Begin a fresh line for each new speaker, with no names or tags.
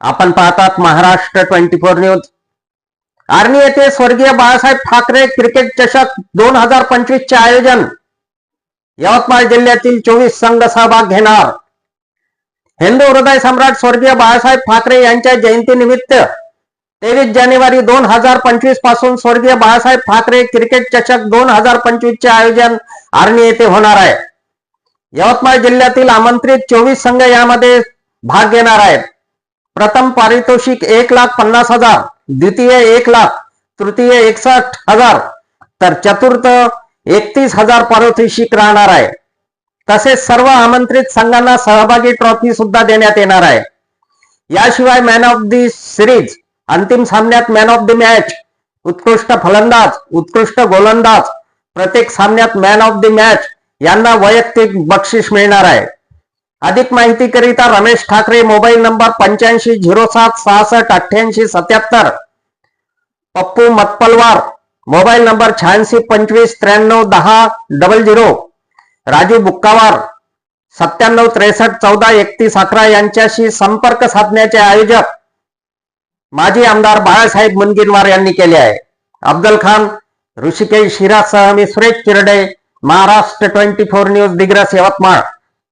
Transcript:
आपण पाहतात Maharashtra twenty four news. Arni येथे स्वर्गीय बाळासाहेब ठाकरे क्रिकेट चषक दोन हजार पंचवीस चे आयोजन. यवतमाळ जिल्ह्यातील चोवीस संघ सहभाग घेणार. हिंदू हृदय सम्राट स्वर्गीय बाळासाहेब ठाकरे यांच्या जयंतीनिमित्त तेवीस जानेवारी दोन हजार पंचवीसपासून स्वर्गीय बाळासाहेब ठाकरे क्रिकेट चषक दोन हजार पंचवीस चे आयोजन आर्णी येथे होणार आहे. यवतमाळ जिल्ह्यातील आमंत्रित चोवीस संघ यामध्ये भाग घेणार आहेत. प्रथम पारितोषिक एक लाख पन्नास हजार द्वितीय एक लाख तृतीय एकसष्ट हजार तर चतुर्थ एकतीस हजार पारितोषिक राहणार आहे. तसेच सर्व आमंत्रित संघांना सहभागी ट्रॉफी सुद्धा देण्यात येणार आहे. याशिवाय मॅन ऑफ दी सिरीज अंतिम सामन्यात मॅन ऑफ द मॅच उत्कृष्ट फलंदाज उत्कृष्ट गोलंदाज प्रत्येक सामन्यात मॅन ऑफ द मॅच यांना वैयक्तिक बक्षीस मिळणार आहे. अधिक माहिती करिता रमेश ठाकरे मोबाईल नंबर पंच्याऐंशी झिरो सात सहासष्ट अठ्ठ्याऐंशी सत्याहत्तर. पप्पू मतपलवार मोबाईल नंबर शहाऐंशी पंचवीस त्र्याण्णव दहा डबल झिरो. राजू बुक्कावार सत्त्याण्णव त्रेसष्ट चौदा एकतीस अकरा यांच्याशी संपर्क साधण्याचे आयोजक माजी आमदार बाळासाहेब मुनगिरवार यांनी केले आहे. अफजल खान ऋषिकेश हिरासह मी Suresh Chirde Maharashtra twenty four news Digras Yavatmal.